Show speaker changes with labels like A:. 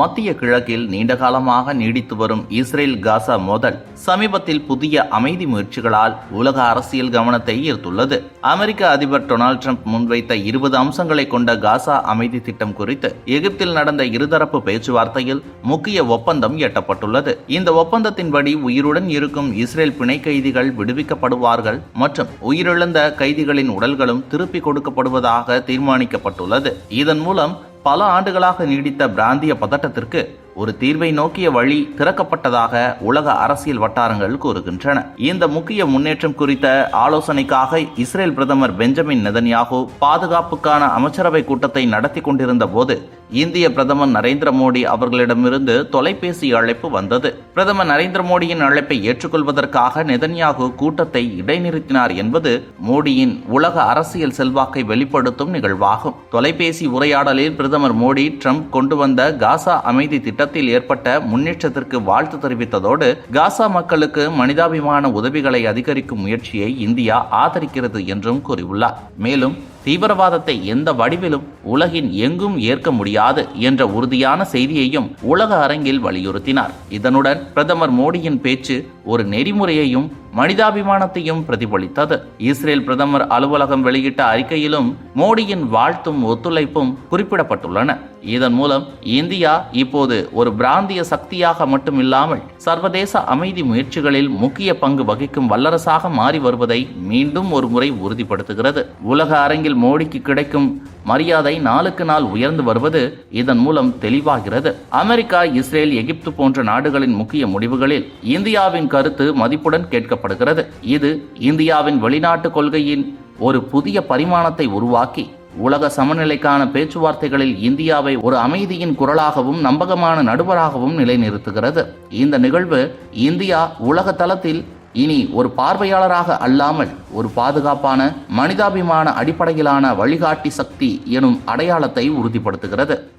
A: மத்திய கிழக்கில் நீண்டகாலமாக நீடித்து வரும் இஸ்ரேல் காசா மோதல் சமீபத்தில் புதிய அமைதி முயற்சிகளால் உலக அரசியல் கவனத்தை ஈர்த்துள்ளது. அமெரிக்க அதிபர் டொனால்ட் ட்ரம்ப் முன்வைத்த இருபது அம்சங்களை கொண்ட காசா அமைதி திட்டம் குறித்து எகிப்தில் நடந்த இருதரப்பு பேச்சுவார்த்தையில் முக்கிய ஒப்பந்தம் எட்டப்பட்டுள்ளது. இந்த ஒப்பந்தத்தின்படி உயிருடன் இருக்கும் இஸ்ரேல் பிணை கைதிகள் விடுவிக்கப்படுவார்கள் மற்றும் உயிரிழந்த கைதிகளின் உடல்களும் திருப்பிக் கொடுக்கப்படுவதாக தீர்மானிக்கப்பட்டுள்ளது. இதன் மூலம் பல ஆண்டுகளாக நீடித்த பிராந்திய பதட்டத்திற்கு ஒரு தீர்வை நோக்கிய வழி திறக்கப்பட்டதாக உலக அரசியல் வட்டாரங்கள் கூறுகின்றன. இந்த முக்கிய முன்னேற்றம் குறித்த ஆலோசனைக்காக இஸ்ரேல் பிரதமர் பெஞ்சமின் நெதன்யாகு பாதுகாப்புக்கான அமைச்சரவை கூட்டத்தை நடத்தி கொண்டிருந்த போது இந்திய பிரதமர் நரேந்திர மோடி அவர்களிடமிருந்து தொலைபேசி அழைப்பு வந்தது. பிரதமர் நரேந்திர மோடியின் அழைப்பை ஏற்றுக்கொள்வதற்காக நெதன்யாகு கூட்டத்தை இடைநிறுத்தினார் என்பது மோடியின் உலக அரசியல் செல்வாக்கை வெளிப்படுத்தும் நிகழ்வாகும். தொலைபேசி உரையாடலில் பிரதமர் மோடி ட்ரம்ப் கொண்டு வந்த காசா அமைதி யுத்தத்தில் ஏற்பட்ட முன்னேற்றத்திற்கு வாழ்த்து தெரிவித்ததோடு காசா மக்களுக்கு மனிதாபிமான உதவிகளை அதிகரிக்கும் முயற்சியை இந்தியா ஆதரிக்கிறது என்றும் கூறியுள்ளார். மேலும் தீவிரவாதத்தை எந்த வடிவிலும் உலகின் எங்கும் ஏற்க முடியாது என்ற உறுதியான செய்தியையும் உலக அரங்கில் வலியுறுத்தினார். இதனுடன் பிரதமர் மோடியின் பேச்சு ஒரு நெறிமுறையையும் மனிதாபிமானத்தையும் பிரதிபலித்தது. இஸ்ரேல் பிரதமர் அலுவலகம் வெளியிட்ட அறிக்கையிலும் மோடியின் வாழ்த்தும் ஒத்துழைப்பும் குறிப்பிடப்பட்டுள்ளன. இதன் மூலம் இந்தியா இப்போது ஒரு பிராந்திய சக்தியாக மட்டுமில்லாமல் சர்வதேச அமைதி முயற்சிகளில் முக்கிய பங்கு வகிக்கும் வல்லரசாக மாறி வருவதை மீண்டும் ஒரு முறை உறுதிப்படுத்துகிறது. உலக அரங்கில் மோடிக்கு கிடைக்கும் மரியாதை நாளுக்கு நாள் உயர்ந்து வருவது இதன் மூலம் தெளிவாகிறது. அமெரிக்கா இஸ்ரேல் எகிப்து போன்ற நாடுகளின் முக்கிய முடிவுகளில் இந்தியாவின் கருத்து மதிப்புடன் கேட்கப்படுகிறது. இது இந்தியாவின் வெளிநாட்டு கொள்கையின் ஒரு புதிய பரிமாணத்தை உருவாக்கி உலக சமநிலைக்கான பேச்சுவார்த்தைகளில் இந்தியாவை ஒரு அமைதியின் குரலாகவும் நம்பகமான நடுவராகவும் நிலைநிறுத்துகிறது. இந்த நிகழ்வு இந்தியா உலக தளத்தில் இனி ஒரு பார்வையாளராக அல்லாமல் ஒரு பாதுகாப்பான மனிதாபிமான அடிப்படையிலான வழிகாட்டி சக்தி எனும் அடையாளத்தை உறுதிப்படுத்துகிறது.